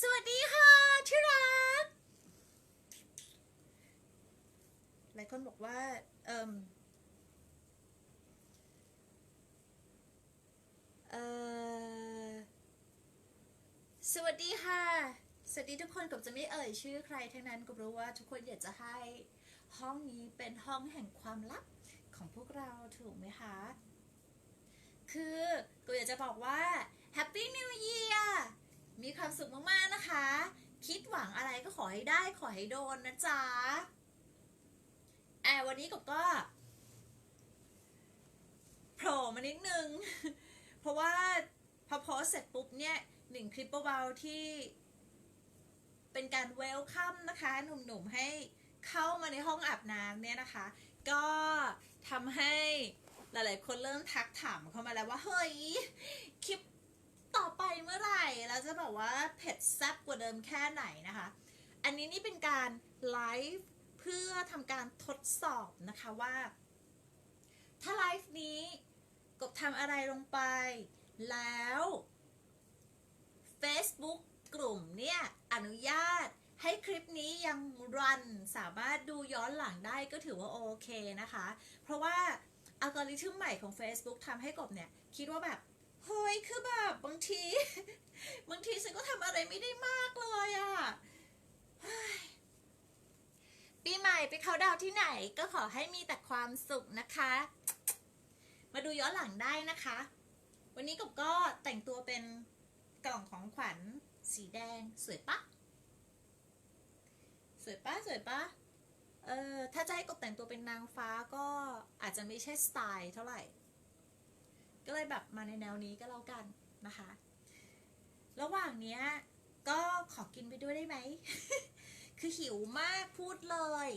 สวัสดีค่ะที่รัก หลายคนบอกว่า เอ่มเอ่อสวัสดีค่ะ สวัสดีทุกคนกับจะไม่เอ่ยชื่อใครทั้งนั้นกบรู้ว่าทุกคนอยากจะให้ห้องนี้เป็นห้องแห่งความลับของพวกเราถูกไหมคะ คือกบอยากจะบอกว่า Happy New Year มีความสุขมากๆนะคะ คิดหวังอะไรก็ขอให้ได้ขอให้โดนนะจ๊ะแอบวันนี้กบก็โผล่มานิดนึง เพราะว่าพอโพสเสร็จปุ๊บเนี่ยหนึ่งคลิปเบาๆที่เป็นการเวลคัมนะคะ หนุ่มๆให้เข้ามาในห้องอาบน้ำเนี่ยนะคะ ก็ทำให้หลายๆคนเริ่มทักถามเข้ามาแล้วว่า เฮ้ย คลิป ต่อไปเมื่อไหร่แล้วจะแบบว่าเผ็ดแซ่บกว่าเดิมแค่ไหนนะคะ อันนี้นี่เป็นการไลฟ์เพื่อทำการทดสอบนะคะว่า ถ้าไลฟ์นี้กบทำอะไรลงไป แล้ว Facebook กลุ่มเนี่ย อนุญาตให้คลิปนี้ยังรันสามารถดูย้อนหลังได้ก็ถือว่าโอเคนะคะ เพราะว่าอัลกอริทึมใหม่ของ Facebook ทำให้กบเนี่ย คิดว่าแบบ เฮ้ยคือแบบบางที บางทีฉันก็ทำอะไรไม่ได้มากเลยอะ่ะปีใหม่ไปเขาดาวที่ไหนก็ขอให้มีแต่ความสุขนะคะ มาดูย้อนหลังได้นะคะ วันนี้กบก็แต่งตัวเป็นกล่องของขวัญสีแดงสวยปะสวยปะสวยปะเออถ้าจะให้กบแต่งตัวเป็นนางฟ้าก็อาจจะไม่ใช่สไตล์เท่าไหร่ ก็เลยแบบมาในแนวนี้ก็แล้วกันนะคะ ระหว่างเนี้ยก็ขอกินไปด้วยได้ไหม คือหิวมากพูดเลย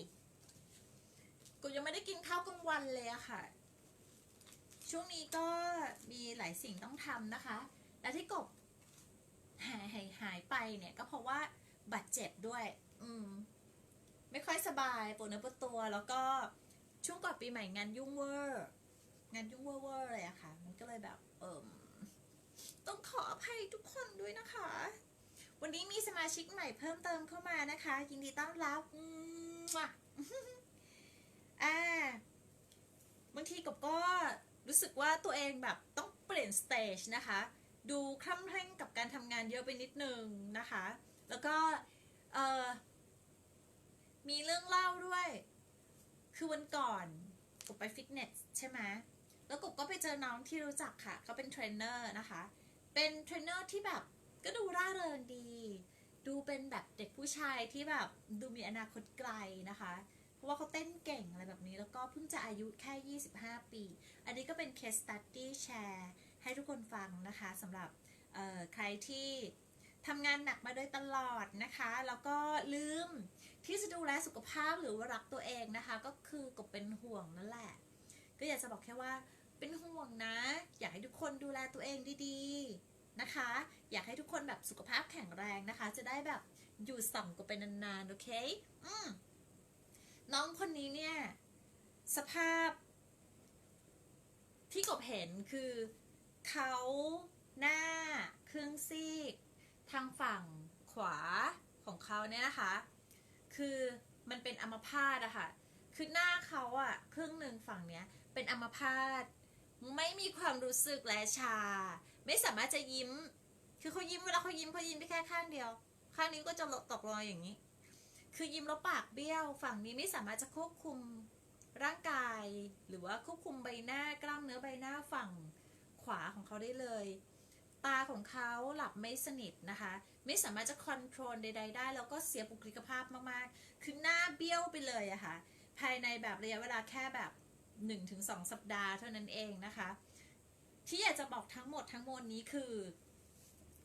กูยังไม่ได้กินข้าวกลางวันเลยอะค่ะ ช่วงนี้ก็มีหลายสิ่งต้องทำนะคะ และที่กบหายหายหายไปเนี่ยก็เพราะว่าบาดเจ็บด้วย อืม ไม่ค่อยสบายปวดเนื้อปวดตัว แล้วก็ช่วงก่อนปีใหม่งานยุ่งเวอร์ งานยุ่งเวอร์เวอร์เลยอะค่ะ มันก็เลยแบบเอิมต้องขออภัยทุกคนด้วยนะคะ วันนี้มีสมาชิกใหม่เพิ่มเติมเข้ามานะคะ ยินดีต้อนรับอืมว่ะอ่าบางทีกบก็รู้สึกว่าตัวเองแบบต้องเปลี่ยนสเตจนะคะ ดูคล่ำแคล่งกับการทำงานเยอะไปนิดนึงนะคะ แล้วก็เออมีเรื่องเล่าด้วย คือวันก่อนกบไปฟิตเนสใช่ไหม แล้วกบก็ไปเจอน้องที่รู้จักค่ะ เขาเป็นเทรนเนอร์นะคะ เป็นเทรนเนอร์ที่แบบก็ดูร่าเริงดี ดูเป็นแบบเด็กผู้ชายที่แบบดูมีอนาคตไกลนะคะ เพราะว่าเขาเต้นเก่งอะไรแบบนี้ แล้วก็เพิ่งจะอายุแค่ 25 ปี อันนี้ก็เป็น case study แชร์ให้ทุกคนฟังนะคะสำหรับใครที่ทำงานหนักมาโดยตลอดนะคะ แล้วก็ลืมที่จะดูแลสุขภาพหรือว่ารักตัวเองนะคะ ก็คือกบเป็นห่วงนั่นแหละ ก็อยากจะบอกแค่ว่า เป็นห่วงนะ อยากให้ทุกคนดูแลตัวเองดีๆนะคะ อยากให้ทุกคนแบบสุขภาพแข็งแรงนะคะ จะได้แบบอยู่ส่องกบไปนานๆ โอเค อืมน้องคนนี้เนี่ย สภาพ ที่กบเห็นคือเขาหน้าเครึ่องซีก ทางฝั่งขวาของเขาเนี่ยนะคะ คือมันเป็นอัมพาตอะค่ะคือหน้าเขาอะครึ่งหนึ่งฝั่งเนี้ย เป็นอัมพาต ไม่มีความรู้สึกและชา ไม่สามารถจะยิ้ม คือเขายิ้มเวลาเขายิ้มเขายิ้มได้แค่ข้างเดียว ข้างนี้ก็จะตกลงอย่างนี้ คือยิ้มแล้วปากเบี้ยว ฝั่งนี้ไม่สามารถจะควบคุมร่างกาย หรือว่าควบคุมใบหน้ากล้ามเนื้อใบหน้าฝั่งขวาของเขาได้เลย ตาของเขาหลับไม่สนิทนะคะ ไม่สามารถจะคอนโทรลใด ๆ ได้แล้วก็เสียบุคลิกภาพมากๆ คือหน้าเบี้ยวไปเลยอะค่ะภายในแบบระยะเวลาแค่แบบ 1-2 สัปดาห์เท่านั้นเองนะคะ ที่อยากจะบอกทั้งหมดทั้งมวลนี้คือ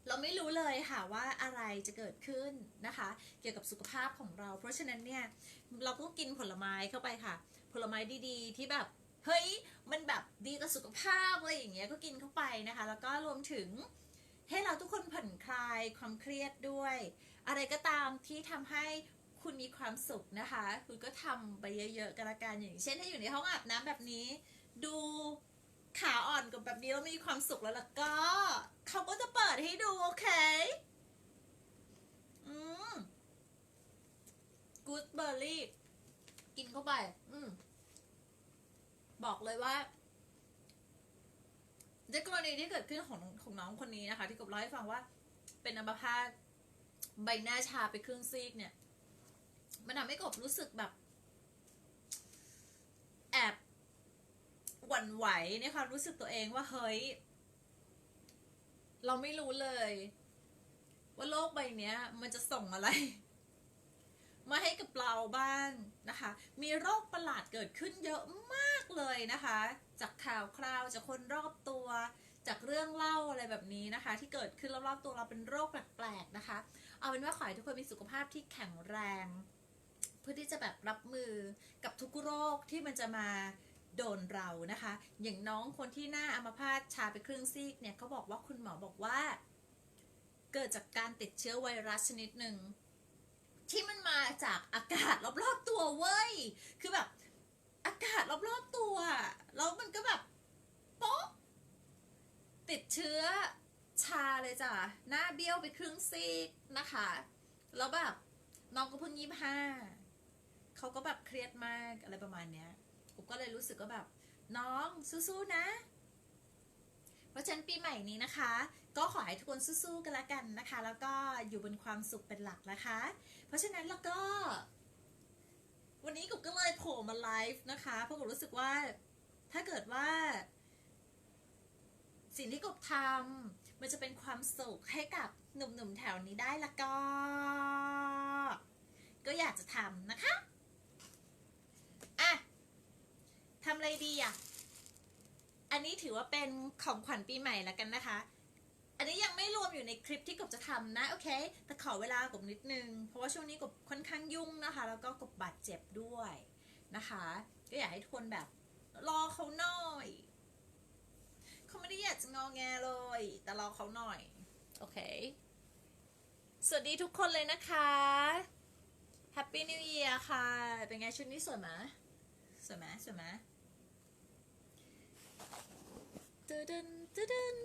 เราไม่รู้เลยค่ะว่าอะไรจะเกิดขึ้นนะคะ เกี่ยวกับสุขภาพของเรา เพราะฉะนั้นเนี่ยเราก็กินผลไม้เข้าไปค่ะ ผลไม้ดีๆ ที่แบบเฮ้ยมันแบบดีต่อสุขภาพอะไรอย่างเงี้ยก็กินเข้าไปนะคะ แล้วก็รวมถึงให้เราทุกคนผ่อนคลายความเครียดด้วย อะไรก็ตามที่ทำให้ คุณมีความสุขนะคะ คุณก็ทำไปเยอะๆกันละกันอย่างเช่นถ้าอยู่ในห้องอาบน้ำแบบนี้ ดูขาอ่อนกับแบบนี้แล้วมีความสุขแล้วล่ะก็ เขาก็จะเปิดให้ดูโอเค อืมกูดเบอร์รี่กินเข้าไป อืมบอกเลยว่าในกรณีที่เกิดขึ้นของของน้องคนนี้นะคะ ที่กบเล่าให้ฟังว่า เป็นอัมพาตใบหน้าชาไปครึ่งซีกเนี่ย มันทำให้กบรู้สึกแบบ แอบหวั่นไหวในความรู้สึกตัวเองว่าเฮ้ย เราไม่รู้เลย ว่าโลกใบเนี้ยมันจะส่งอะไร มาให้กับเราบ้างนะคะ มีโรคประหลาดเกิดขึ้นเยอะมากเลยนะคะ จากข่าวคราวจากคนรอบตัวจากเรื่องเล่าอะไรแบบนี้นะคะ ที่เกิดขึ้นรอบๆตัวเราเป็นโรคแปลกๆนะคะ เอาเป็นว่าขอให้ทุกคนมีสุขภาพที่แข็งแรง พื่อที่จะแบบรับมือกับทุกโรคที่มันจะมาโดนเรานะคะ อย่างน้องคนที่หน้าอัมพาตชาไปครึ่งซีกเนี่ยเขาบอกว่าคุณหมอบอกว่า เกิดจากการติดเชื้อไวรัสชนิดหนึ่งที่มันมาจากอากาศรอบๆตัวเว้ย คือแบบอากาศรอบๆตัว แล้วมันก็แบบโป๊ะติดเชื้อชาเลยจ้ะ หน้าเบี้ยวไปครึ่งซีกนะคะ แล้วแบบน้องก็เพิ่งยี่ห้า เขาก็แบบเครียดมากอะไรประมาณเนี้ยกูก็เลยรู้สึกว่าแบบ น้องสู้ๆนะ เพราะฉะนั้นปีใหม่นี้นะคะ ก็ขอให้ทุกคนสู้ๆกันละกันนะคะ แล้วก็อยู่บนความสุขเป็นหลักนะคะ เพราะฉะนั้นแล้วก็ วันนี้กุบก็เลยโผล่มาไลฟ์นะคะเพราะกุบรู้สึกว่าถ้าเกิดว่า สิ่งที่กบทำมันจะเป็นความสุขให้กับหนุ่มๆแถวนี้ได้ละก็ ก็อยากจะทำนะคะทำอะไร ดีอะอันนี้ถือว่าเป็นของขวัญปีใหม่แล้วกันนะคะ อันนี้ยังไม่รวมอยู่ในคลิปที่กบจะทำนะโอเค แต่ขอเวลากบนิดนึง เพราะว่าช่วงนี้กบค่อนข้างยุ่งนะคะ แล้วก็กบบาดเจ็บด้วยนะคะ ก็อยากให้ทุกคนแบบรอเขาหน่อยเขาไม่ได้อยากจะงอแงเลย แต่รอเขาหน่อย โอเค สวัสดีทุกคนเลยนะคะ Happy New Year ค่ะ เป็นไงชุดนี้สวยไหมสวยไหมสวยไหม ตึดึนตึดึน